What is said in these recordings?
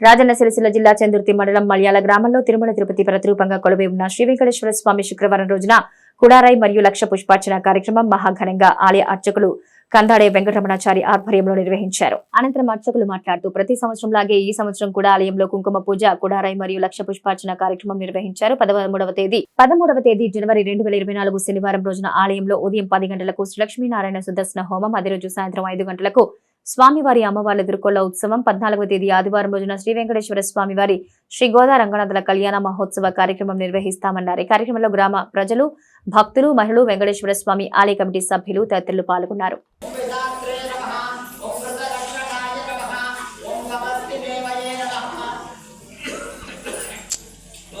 రాజన్న సిరిసిల్ల జిల్లా చందుర్తి మండలం మలయాళ గ్రామంలో తిరుమల తిరుపతి ప్రతిరూపంగా కొలువై ఉన్న శ్రీ వెంకటేశ్వర స్వామి శుక్రవారం రోజున కుడారై మరియు లక్ష పుష్పార్చన కార్యక్రమం మహాఘనంగా ఆలయ అర్చకులు కందాడే వెంకటరమణాచారి ఆధ్వర్యంలో నిర్వహించారు. అనంతరం అర్చకులు మాట్లాడుతూ ప్రతి సంవత్సరం లాగే ఈ సంవత్సరం కూడా ఆలయంలో కుంకుమ పూజ కుడారాయి మరియు లక్ష పుష్పార్చన కార్యక్రమం నిర్వహించారు. పదమూడవ తేదీ పదమూడవ తేదీ జనవరి రెండు వేల ఇరవై నాలుగు శనివారం రోజున ఆలయంలో ఉదయం పది గంటలకు శ్రీలక్ష్మీనారాయణ సుదర్శన హోమం అదే రోజు సాయంత్రం ఐదు గంటలకు స్వామివారి అమ్మవార్ల ఎదుర్కొల్ల ఉత్సవం పద్నాలుగవ తేదీ ఆదివారం రోజున శ్రీ వెంకటేశ్వర స్వామివారి శ్రీ గోదా రంగనాథుల కళ్యాణ మహోత్సవ కార్యక్రమం నిర్వహిస్తామన్నారు. ఈ కార్యక్రమంలో గ్రామ ప్రజలు భక్తులు మహిళలు వెంకటేశ్వర స్వామి ఆలయ కమిటీ సభ్యులు తదితరులు పాల్గొన్నారు.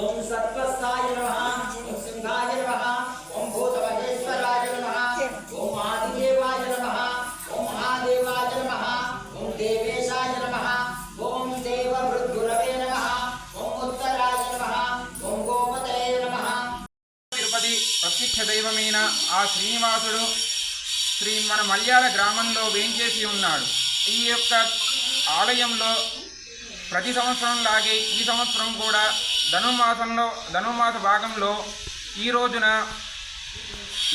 ఓం వృతరక్షణాయ ఆ శ్రీనివాసుడు శ్రీ మన మల్యాల గ్రామంలో వేంచేసి ఉన్నాడు. ఈ యొక్క ఆలయంలో ప్రతి సంవత్సరం లాగే ఈ సంవత్సరం కూడా ధనుమాసంలో ధనుమాస భాగంలో ఈ రోజున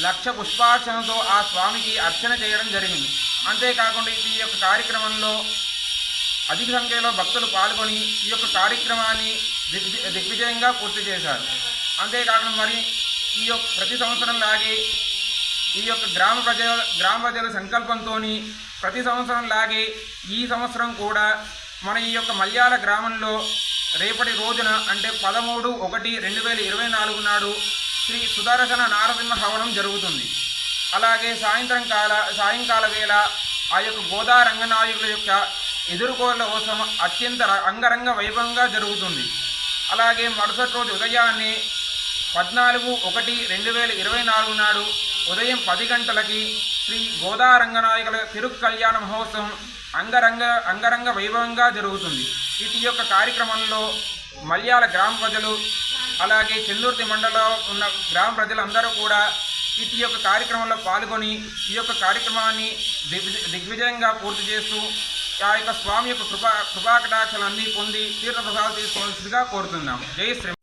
లక్ష పుష్పార్చనతో ఆ స్వామికి అర్చన చేయడం జరిగింది. అంతేకాకుండా ఈ యొక్క కార్యక్రమంలో అధిక సంఖ్యలో భక్తులు పాల్గొని ఈ యొక్క కార్యక్రమాన్ని దిగ్విజయంగా పూర్తి చేశారు. అంతేకాకుండా మరి ఈ యొక్క ప్రతి సంవత్సరం లాగే ఈ యొక్క గ్రామ ప్రజల గ్రామ ప్రజల సంకల్పంతో ప్రతి సంవత్సరం లాగే ఈ సంవత్సరం కూడా మన ఈ యొక్క మల్యాల గ్రామంలో రేపటి రోజున అంటే పదమూడు ఒకటి రెండు వేల ఇరవై నాలుగు నాడు శ్రీ సుదర్శన నారసింహ హవనం జరుగుతుంది. అలాగే సాయంత్రం కాల సాయంకాల వేళ ఆ యొక్క గోదా రంగనాయకుల యొక్క ఎదుర్కోళ్ళ కోసం అత్యంత అంగరంగ వైభవంగా జరుగుతుంది. అలాగే మరుసటి రోజు ఉదయాన్నే పద్నాలుగు ఒకటి రెండు వేల ఇరవై నాలుగు నాడు ఉదయం పది గంటలకి శ్రీ గోదా రంగనాయకుల తిరు కళ్యాణ మహోత్సవం అంగరంగ అంగరంగ వైభవంగా జరుగుతుంది. ఇటు యొక్క కార్యక్రమంలో మల్యాల గ్రామ ప్రజలు అలాగే చెల్లూర్తి మండలంలో ఉన్న గ్రామ ప్రజలందరూ కూడా ఇటు యొక్క కార్యక్రమంలో పాల్గొని ఈ యొక్క కార్యక్రమాన్ని దిగ్విజయంగా పూర్తి చేస్తూ ఆ యొక్క స్వామి యొక్క కృపా కృపాకటాక్షలన్నీ పొంది తీర్థ ప్రసాదాలు తీసుకోవాల్సిందిగా కోరుతున్నాం. జై శ్రీ